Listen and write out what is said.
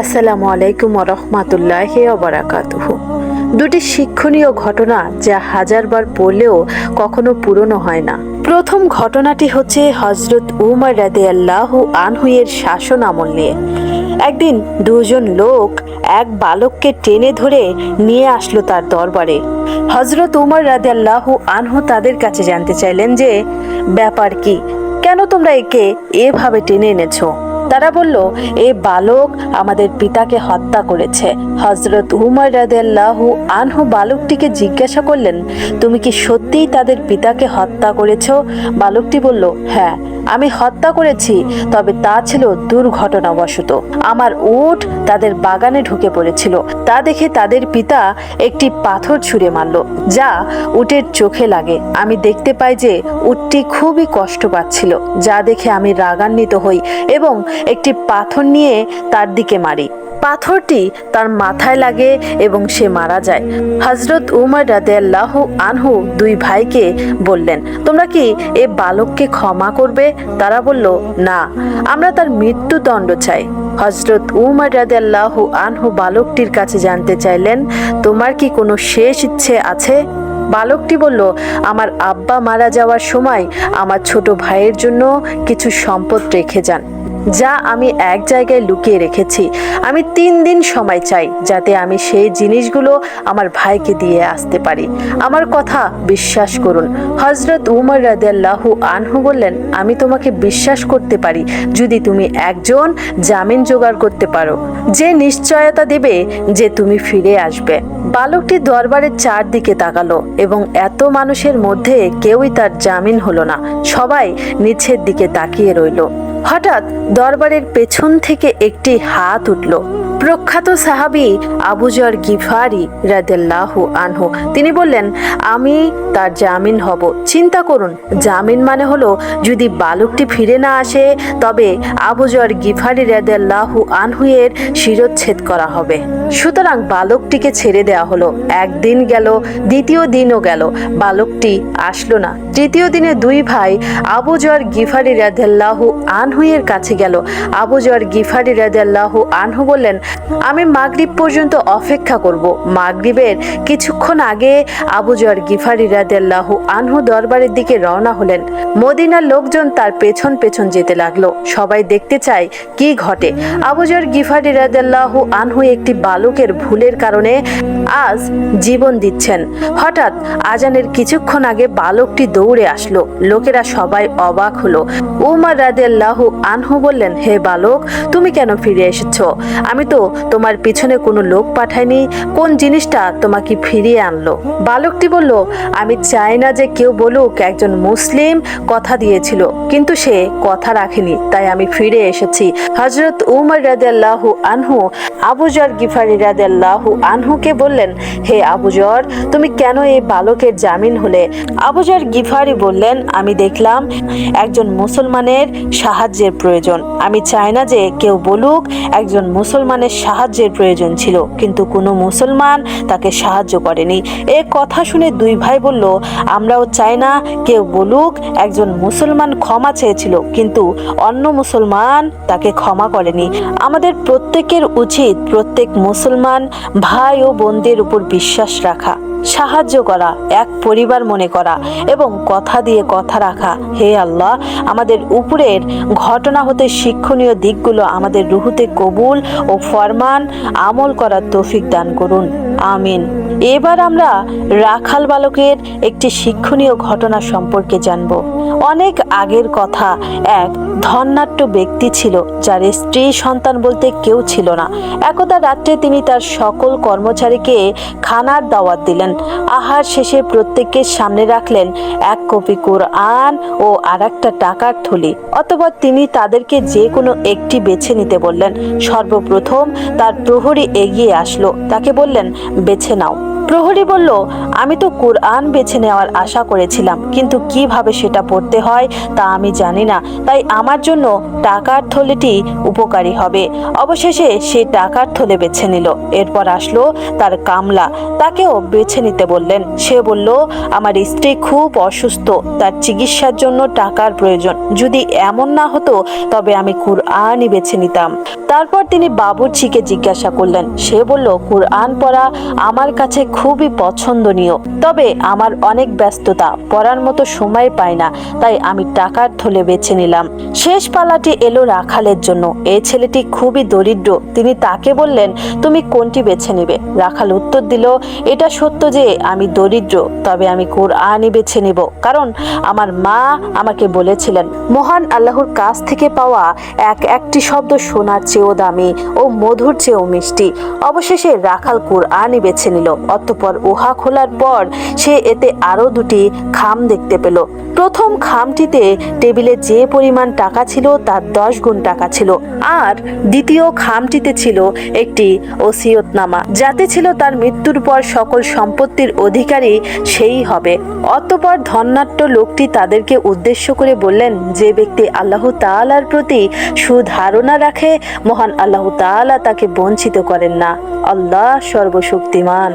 আসসালামু আলাইকুম রহমাতুল্লাহ ওবরাকাতুহ দুটি শিক্ষণীয় ঘটনা যা হাজারবার পড়লেও কখনো পুরনো হয় না। প্রথম ঘটনাটি হচ্ছে হজরত উমর রাদে আল্লাহ আনহুয়ের শাসন আমল নিয়ে। একদিন দুজন লোক এক বালককে টেনে ধরে নিয়ে আসলো তার দরবারে। হজরত উমর রাদে আল্লাহ আনহু তাদের কাছে জানতে চাইলেন যে, ব্যাপার কি? কেন তোমরা একে এভাবে টেনে এনেছো? তারা বলল, এ বালক আমাদের পিতাকে হত্যা করেছে। হজরত উমর রাদেল্লাহু আনহু বালকটিকে জিজ্ঞাসা করলেন, তুমি কি সত্যিই তাদের পিতাকে হত্যা করেছ? বালকটি বলল হ্যাঁ। আমি হত্যা করেছি, তবে তা ছিল দুর্ঘটনাবশত। আমার উট তাদের বাগানে ঢুকে পড়েছিল। তা দেখে তাদের পিতা একটি পাথর ছুঁড়ে মারল, যা উটের চোখে লাগে। আমি দেখতে পাই যে উটটি খুবই কষ্ট পাচ্ছিল, যা দেখে আমি রাগান্বিত হই এবং একটি পাথর নিয়ে তার দিকে মারি। পাথরটি তার মাথায় লাগে এবং সে মারা যায়। হজরত উমর রাদেল্লাহ আনহু দুই ভাইকে বললেন, তোমরা কি এ বালককে ক্ষমা করবে? তারা বলল, না, আমরা তার মৃত্যুদণ্ড চাই। হজরত উমর রাদেল্লাহ আনহু বালকটির কাছে জানতে চাইলেন, তোমার কি কোনো শেষ ইচ্ছে আছে? বালকটি বলল, আমার আব্বা মারা যাওয়ার সময় আমার ছোট ভাইয়ের জন্য কিছু সম্পদ রেখে যান। যা আমি এক জায়গায় লুকিয়ে রেখেছি। আমি তিন দিন সময় চাই যাতে আমি সেই জিনিসগুলো আমার ভাইকে দিয়ে আসতে পারি। আমার কথা বিশ্বাস করুন। হজরত উমর রাদিয়াল্লাহু আনহু বললেন, আমি তোমাকে বিশ্বাস করতে পারি যদি তুমি একজন জামিন জোগাড় করতে পারো। যে নিশ্চয়তা দেবে যে তুমি ফিরে আসবে। বালকটি দরবারের চারদিকে তাকালো এবং এত মানুষের মধ্যে কেউই তার জামিন হলো না। সবাই নিচের দিকে তাকিয়ে রইল। হঠাৎ দরবারের পেছন থেকে একটি হাত উঠল। প্রখ্যাত সাহাবি আবুজর গিফারি রাদেল্লাহ আনহু। তিনি বললেন, আমি তার জামিন হব। চিন্তা করুন, জামিন মানে হলো যদি বালকটি ফিরে না আসে, তবে আবুজর গিফারি রাদেল্লাহ আনহুয়ের শিরোচ্ছেদ করা হবে। সুতরাং বালকটিকে ছেড়ে দেওয়া হলো। একদিন গেল, দ্বিতীয় দিনও গেল, বালকটি আসলো না। তৃতীয় দিনে দুই ভাই আবুজর গিফারি রাদেল্লাহু আনহুয়ের কাছে গেল। আবুজর গিফারি রাদেল্লাহু আনহু বললেন আমি মাগরিব পর্যন্ত অপেক্ষা করব। মাগরিবের কিছুক্ষণ আগে আবুজর গিফারি রাদেল্লাহু আনহু দরবারের দিকে রওনা হলেন। মদিনার লোকজন তার পেছন পেছন যেতে লাগল। সবাই দেখতে চায় কি ঘটে। আবুজর গিফারি রাদেল্লাহু আনহু একটি বালকের ভুলের কারণে আজ জীবন দিচ্ছেন। হঠাৎ আজানের কিছুক্ষণ আগে বালকটি দৌড়ে আসলো। লোকেরা সবাই অবাক হলো। উমার রাদেল্লাহু আনহু বললেন, হে বালক, তুমি কেন ফিরে এসেছ? আমি তো তোমার পিছনে কোনো লোক পাঠায়নি, কোন জিনিসটা তোমাকে ফিরিয়ে আনলো? বালকটি বলল, আমি চাই না যে কেউ বলুক, একজন মুসলিম কথা দিয়েছিল, কিন্তু সে কথা রাখেনি, তাই আমি ফিরে এসেছি। হজরত উমর রাদেল্লাহু আনহু আবুজর গিফারি রাদেল্লাহু আনহুকে বললেন, হে আবুজর তুমি কেন এই বালকের জামিন হলে? আবুজর গিফারি বললেন, আমি দেখলাম একজন মুসলমানের সাহায্যের প্রয়োজন। আমি চাই না যে কেউ বলুক, একজন মুসলমানের সাহায্যের প্রয়োজন ছিল, কিন্তু কোনো মুসলমান তাকে সাহায্য করেনি। এ কথা শুনে দুই ভাই বলল, আমরাও চাই না কেউ বলুক, একজন মুসলমান ক্ষমা চেয়েছিল, কিন্তু অন্য মুসলমান তাকে ক্ষমা করেনি। আমাদের প্রত্যেকের উচিত প্রত্যেক মুসলমান ভাই ও বোনদের উপর বিশ্বাস রাখা। সাহায্য করা, এক পরিবার মনে করা এবং কথা দিয়ে কথা রাখা। হে আল্লাহ, আমাদের উপরের ঘটনা হতে শিক্ষণীয় দিকগুলো আমাদের রুহুতে কবুল ও ফরমান আমল করার তৌফিক দান করুন। আমিন। এবার আমরা রাখাল বালকের একটি শিক্ষণীয় ঘটনা সম্পর্কে জানব। অনেক আগের কথা। এক ধন্যাট্য ব্যক্তি ছিল, যার স্ত্রী সন্তান বলতে কেউ ছিল না। একদা রাত্রে তিনি তার সকল কর্মচারীকে খানার দাওয়াত দিলেন। আহার শেষে প্রত্যেককে সামনে রাখলেন। এক কপি কোরআন ও আর একটা টাকার থলি, অথবা তিনি তাদেরকে যে কোনো একটি বেছে নিতে বললেন। সর্বপ্রথম তার প্রহরী এগিয়ে আসলো। তাকে বললেন, বেছে নাও। প্রহরী বলল, আমি তো কোরআন বেছে নেওয়ার আশা করেছিলাম, কিন্তু কীভাবে সেটা পড়তে হয় তা আমি জানি না। তাই আমার জন্য টাকার থলেটি উপকারী হবে। অবশেষে সে টাকার থলে বেছে নিল। এরপর আসলো তার কামলা। তাকেও বেছে নিতে বললেন। সে বলল, আমার স্ত্রী খুব অসুস্থ, তার চিকিৎসার জন্য টাকার প্রয়োজন। যদি এমন না হতো, তবে আমি কুরআনই বেছে নিতাম। তারপর তিনি বাবুর্চিকে জিজ্ঞাসা করলেন। সে বলল, কুরআন পড়া আমার কাছে খুবই পছন্দনীয়। তবে আমার অনেক ব্যস্ততা, পড়ার মতো সময় পাই না, তাই আমি টাকার থলে বেছে নিলাম। শেষ পালাটি এলো রাখালের জন্য। এই ছেলেটি খুবই দরিদ্র। তিনি তাকে বললেন, তুমি কোনটি বেছে নেবে? রাখাল উত্তর দিল, এটা সত্য যে আমি দরিদ্র, তবে আমি কোরআনই বেছে নেব। কারণ আমার মা আমাকে বলেছিলেন, মহান আল্লাহর কাছ থেকে পাওয়া এক একটি শব্দ শোনার চেয়েও দামি ও মধুর চেয়েও মিষ্টি। অবশেষে রাখাল কোরআনই বেছে নিল। অতঃপর উহা খোলার পর সে এতে আরও দুটি খাম দেখতে পেল। প্রথম খামটিতে টেবিলে যে পরিমাণ টাকা ছিল তার দশ গুণ টাকা ছিল। আর দ্বিতীয় খামটিতে ছিল একটি ওসিয়তনামা, যাতে ছিল তার মৃত্যুর পর সকল সম্পত্তির অধিকারী সেই হবে। অতপর ধন্যাট্য লোকটি তাদেরকে উদ্দেশ্য করে বললেন, যে ব্যক্তি আল্লাহ তাআলার প্রতি সুধারণা রাখে, মহান আল্লাহ তাআলা তাকে বঞ্চিত করেন না। আল্লাহ সর্বশক্তিমান।